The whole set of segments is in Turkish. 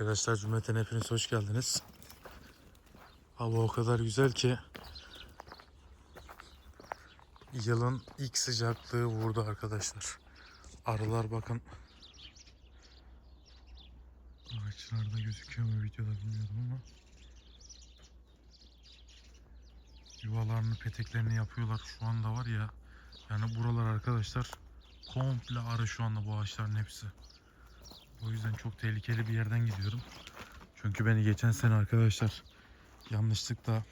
Arkadaşlar cümleten hepiniz hoş geldiniz. Hava o kadar güzel ki yılın ilk sıcaklığı vurdu arkadaşlar. Arılar bakın ağaçlarda gözüküyor mu videoda bilmiyorum ama yuvalarını peteklerini yapıyorlar şu anda var ya yani buralar arkadaşlar komple arı şu anda bu ağaçların hepsi. O yüzden çok tehlikeli bir yerden gidiyorum. Çünkü beni geçen sene arkadaşlar yanlışlıkla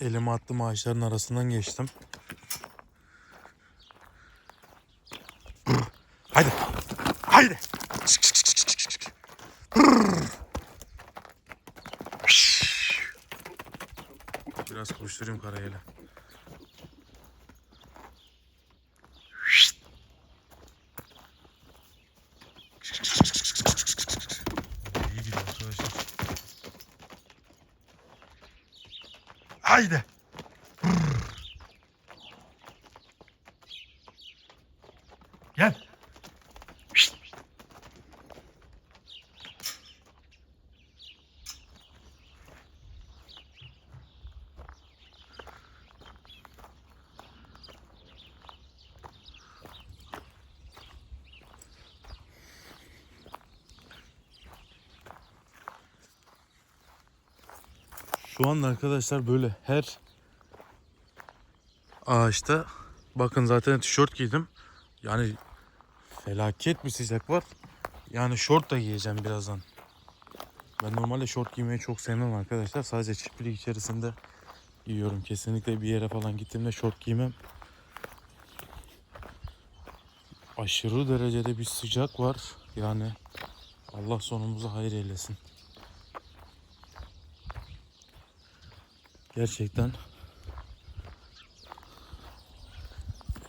elime attım ağaçların arasından geçtim. Haydi. Haydi. Çık, çık, çık, çık, çık. Biraz koşturayım karayela. İyi gidiyor arkadaşlar. Haydi. Şu anda arkadaşlar böyle her ağaçta bakın zaten tişört giydim. Yani felaket bir sıcak var. Yani şort da giyeceğim birazdan. Ben normalde şort giymeyi çok sevmem arkadaşlar. Sadece çiftlik içerisinde giyiyorum. Kesinlikle bir yere falan gittiğimde şort giymem. Aşırı derecede bir sıcak var. Yani Allah sonumuzu hayır eylesin. Gerçekten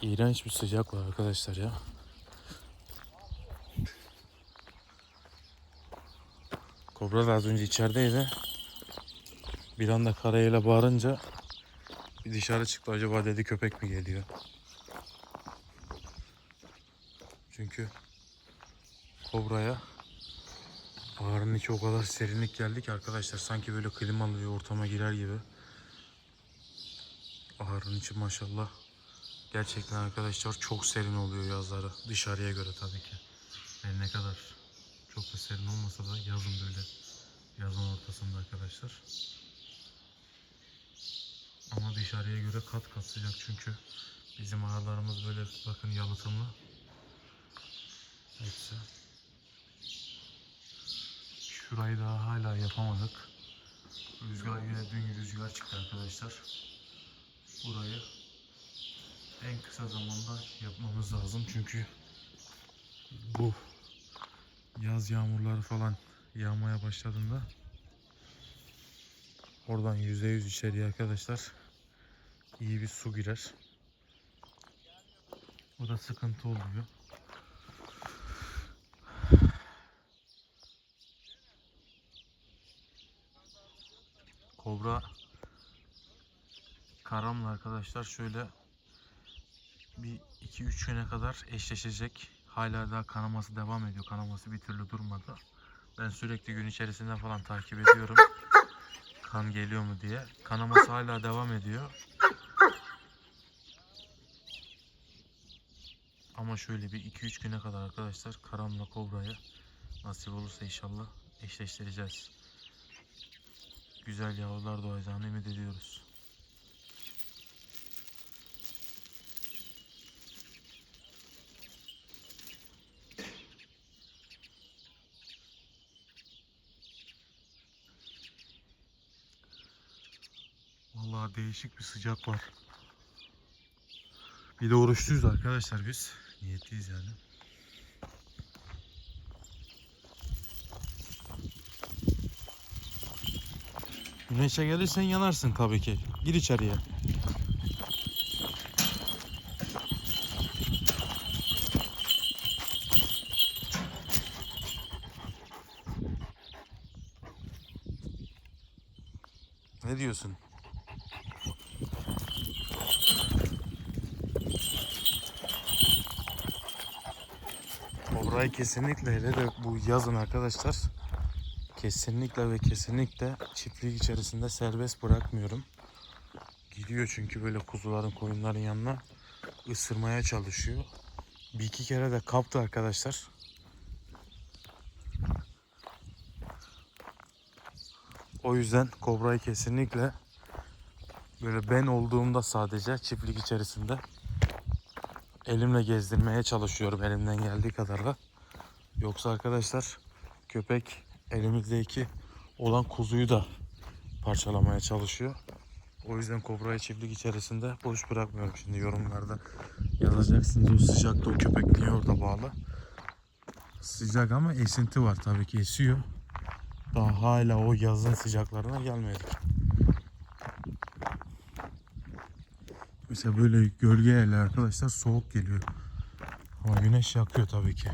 iğrenç bir sıcak var arkadaşlar ya. Kobra da az önce içerideydi. Bir anda karayela bağırınca bir dışarı çıktı. Acaba dedi köpek mi geliyor? Çünkü kobraya Baharın içi o kadar serinlik geldi ki arkadaşlar sanki böyle klimalı bir ortama girer gibi. Baharın içi maşallah gerçekten arkadaşlar çok serin oluyor yazları dışarıya göre tabii ki. Yani ne kadar çok da serin olmasa da yazın böyle yazın ortasında arkadaşlar. Ama dışarıya göre kat kat sıcak çünkü bizim aralarımız böyle bakın yalıtımlı. Hepsi. Şurayı daha hala yapamadık. Rüzgar yine dün rüzgar çıktı arkadaşlar. Burayı en kısa zamanda yapmamız lazım çünkü bu yaz yağmurları falan yağmaya başladığında oradan yüzde yüz içeriye arkadaşlar iyi bir su girer. O da sıkıntı oluyor. Kobra karamla arkadaşlar şöyle bir 2-3 güne kadar eşleşecek. Hala daha kanaması devam ediyor. Kanaması bir türlü durmadı. Ben sürekli gün içerisinde falan takip ediyorum. Kan geliyor mu diye. Kanaması hala devam ediyor. Ama şöyle bir 2-3 güne kadar arkadaşlar karamla kobrayı nasip olursa inşallah eşleştireceğiz güzel yavrular doğacağını ümit ediyoruz. Vallahi değişik bir sıcak var. Bir de oruçluyuz arkadaşlar biz. Niyetliyiz yani. Güneşe gelirsen yanarsın tabii ki. Gir içeriye. Ne diyorsun? Orayı kesinlikle hele de bu yazın arkadaşlar kesinlikle ve kesinlikle çiftlik içerisinde serbest bırakmıyorum. Gidiyor çünkü böyle kuzuların koyunların yanına ısırmaya çalışıyor. Bir iki kere de kaptı arkadaşlar. O yüzden kobrayı kesinlikle böyle ben olduğumda sadece çiftlik içerisinde elimle gezdirmeye çalışıyorum elimden geldiği kadarla. Yoksa arkadaşlar köpek elimizdeki olan kuzuyu da parçalamaya çalışıyor. O yüzden kobrayı çiftlik içerisinde boş bırakmıyorum. Şimdi yorumlarda yazacaksınız o sıcakta o köpek niye orada bağlı. Sıcak ama esinti var tabii ki esiyor. Daha hala o yazın sıcaklarına gelmedik. Mesela böyle gölge yerler arkadaşlar soğuk geliyor. Ama güneş yakıyor tabii ki.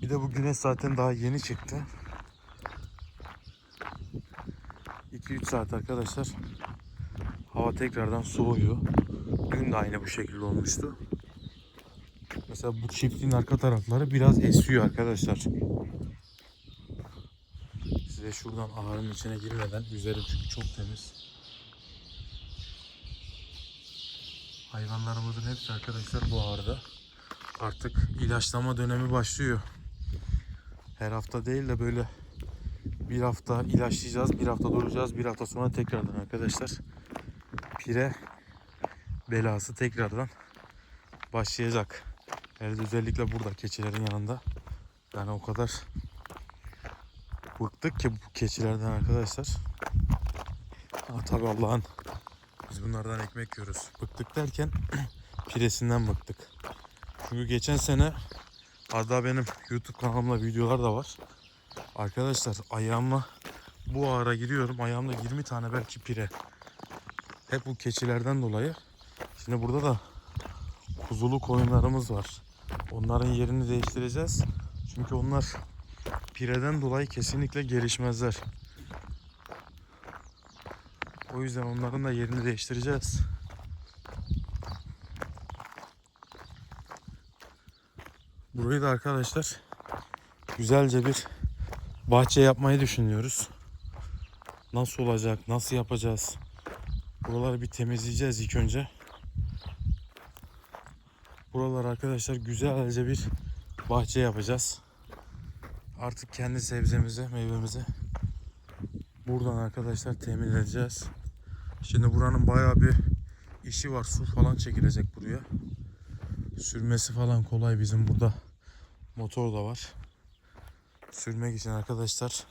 Bir de bu güneş zaten daha yeni çıktı. 2-3 saat arkadaşlar. Hava tekrardan soğuyor. Dün de aynı bu şekilde olmuştu. Mesela bu çiftliğin arka tarafları biraz esiyor arkadaşlar. Size şuradan ağırın içine girmeden üzerim çünkü çok temiz. Hayvanlarımızın hepsi arkadaşlar bu ağırda. Artık ilaçlama dönemi başlıyor. Her hafta değil de böyle bir hafta ilaçlayacağız, bir hafta duracağız, bir hafta sonra tekrardan arkadaşlar pire belası tekrardan başlayacak. Evet özellikle burada keçilerin yanında. Yani o kadar bıktık ki bu keçilerden arkadaşlar. Ha, tabii Allah'ın biz bunlardan ekmek yiyoruz. Bıktık derken piresinden bıktık. Çünkü geçen sene hatta benim YouTube kanalımda videolar da var. Arkadaşlar ayağıma bu ağara giriyorum. Ayağımda 20 tane belki pire. Hep bu keçilerden dolayı. Şimdi burada da kuzulu koyunlarımız var. Onların yerini değiştireceğiz. Çünkü onlar pireden dolayı kesinlikle gelişmezler. O yüzden onların da yerini değiştireceğiz. Burayı da arkadaşlar güzelce bir bahçe yapmayı düşünüyoruz. Nasıl olacak, nasıl yapacağız? Buraları bir temizleyeceğiz ilk önce. Buralar arkadaşlar güzelce bir bahçe yapacağız. Artık kendi sebzemizi, meyvemizi buradan arkadaşlar temin edeceğiz. Şimdi buranın bayağı bir işi var. Su falan çekilecek buraya. Sürmesi falan kolay bizim burada. Motor da var. Sürmek için arkadaşlar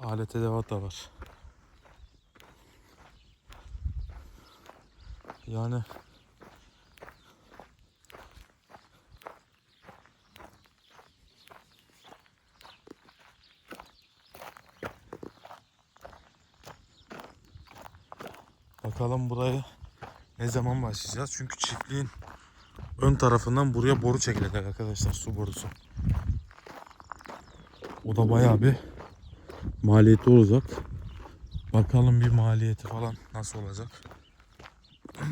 alet edevat da var. Yani Bakalım burayı ne zaman başlayacağız? Çünkü çiftliğin ön tarafından buraya boru çekilecek arkadaşlar. Su borusu. O da bayağı bir maliyeti olacak. Bakalım bir maliyeti falan nasıl olacak.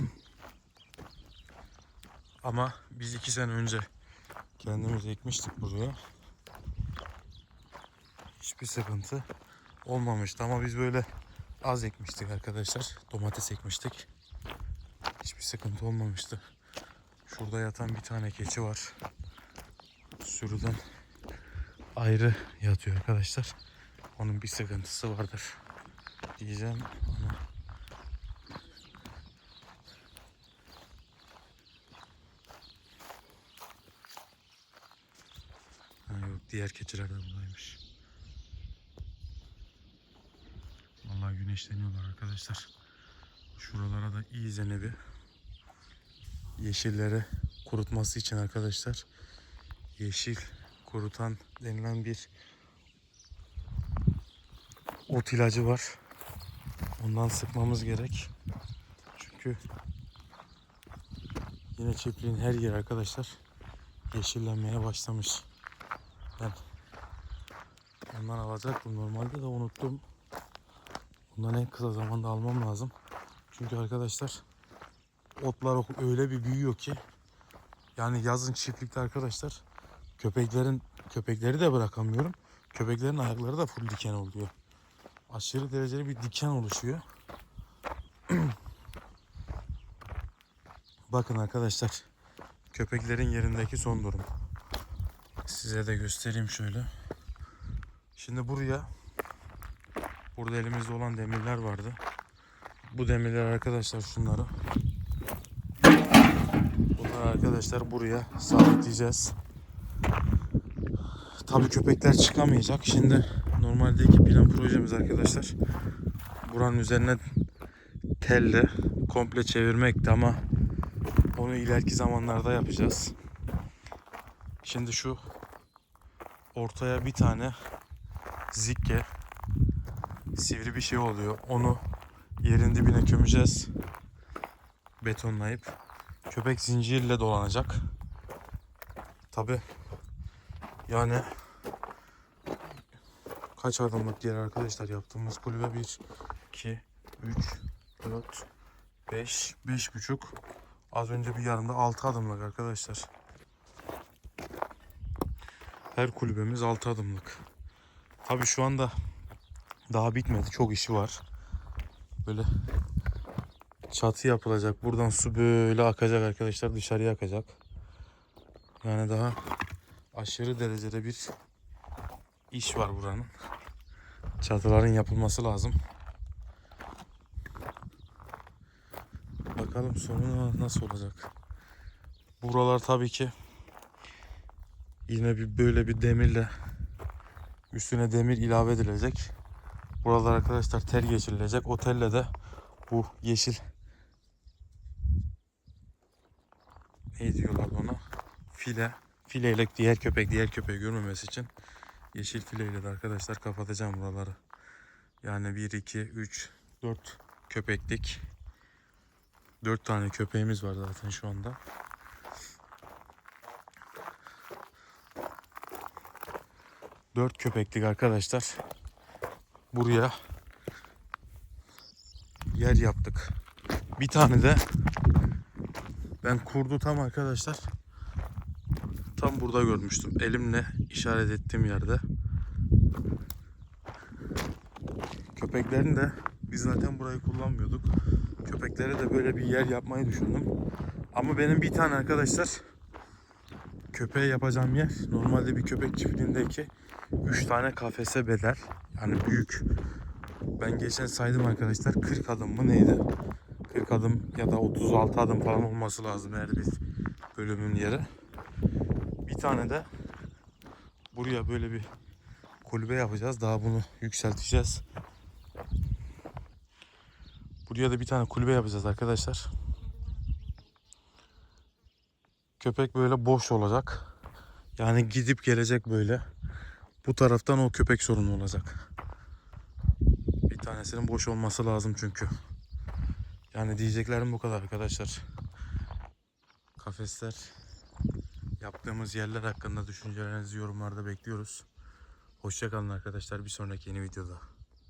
Ama biz iki sene önce kendimiz ekmiştik buraya. Hiçbir sıkıntı olmamıştı ama biz böyle az ekmiştik arkadaşlar. Domates ekmiştik. Hiçbir sıkıntı olmamıştı. Şurada yatan bir tane keçi var. Sürüden ayrı yatıyor arkadaşlar. Onun bir sıkıntısı vardır diyeceğim ama yok diğer keçiler de buradaymış. Vallahi güneşleniyorlar arkadaşlar. Şuralara da iyicene bir yeşilleri kurutması için arkadaşlar yeşil kurutan denilen bir ot ilacı var. Ondan sıkmamız gerek. Çünkü yine çiftliğin her yeri arkadaşlar yeşillenmeye başlamış. Ben ondan alacaktım normalde de unuttum. Bundan en kısa zamanda almam lazım. Çünkü arkadaşlar otlar öyle bir büyüyor ki yani yazın çiftlikte arkadaşlar köpeklerin köpekleri de bırakamıyorum. Köpeklerin ayakları da full diken oluyor. Aşırı dereceli bir diken oluşuyor. Bakın arkadaşlar. Köpeklerin yerindeki son durum. Size de göstereyim şöyle. Şimdi buraya burada elimizde olan demirler vardı. Bu demirler arkadaşlar şunları. Arkadaşlar buraya sabitleyeceğiz. Tabii köpekler çıkamayacak. Şimdi normaldeki plan projemiz arkadaşlar buranın üzerine telle komple çevirmekti ama onu ileriki zamanlarda yapacağız. Şimdi şu ortaya bir tane zikke sivri bir şey oluyor. Onu yerin dibine gömeceğiz. Betonlayıp köpek zincirle dolanacak. Tabi yani kaç adımlık yer arkadaşlar yaptığımız kulübe 1 2 3 4 5 5 buçuk az önce bir yarımda 6 adımlık arkadaşlar. Her kulübemiz 6 adımlık. Tabi şu anda daha bitmedi. Çok işi var. Böyle çatı yapılacak. Buradan su böyle akacak arkadaşlar. Dışarıya akacak. Yani daha aşırı derecede bir iş var buranın. Çatıların yapılması lazım. Bakalım sonu nasıl olacak. Buralar tabii ki yine bir böyle bir demirle üstüne demir ilave edilecek. Buralar arkadaşlar tel geçirilecek. O telle de bu yeşil ne diyorlar ona? File. Fileyle diğer köpek diğer köpeği görmemesi için yeşil fileyle de arkadaşlar kapatacağım buraları. Yani 1 2 3 4 köpeklik 4 tane köpeğimiz var zaten şu anda. Dört köpeklik arkadaşlar. Buraya yer yaptık. Bir tane de ben kurdu tam arkadaşlar tam burada görmüştüm. Elimle işaret ettiğim yerde. Köpeklerin de biz zaten burayı kullanmıyorduk. Köpeklere de böyle bir yer yapmayı düşündüm. Ama benim bir tane arkadaşlar köpeğe yapacağım yer normalde bir köpek çiftliğindeki 3 tane kafese bedel. Yani büyük. Ben geçen saydım arkadaşlar 40 adım mı neydi? 40 adım ya da 36 adım falan olması lazım her bir bölümün yeri. Bir tane de buraya böyle bir kulübe yapacağız. Daha bunu yükselteceğiz. Buraya da bir tane kulübe yapacağız arkadaşlar. Köpek böyle boş olacak. Yani gidip gelecek böyle. Bu taraftan o köpek sorunu olacak. Bir tanesinin boş olması lazım çünkü. Yani diyeceklerim bu kadar arkadaşlar. Kafesler yaptığımız yerler hakkında düşüncelerinizi yorumlarda bekliyoruz. Hoşçakalın arkadaşlar bir sonraki yeni videoda.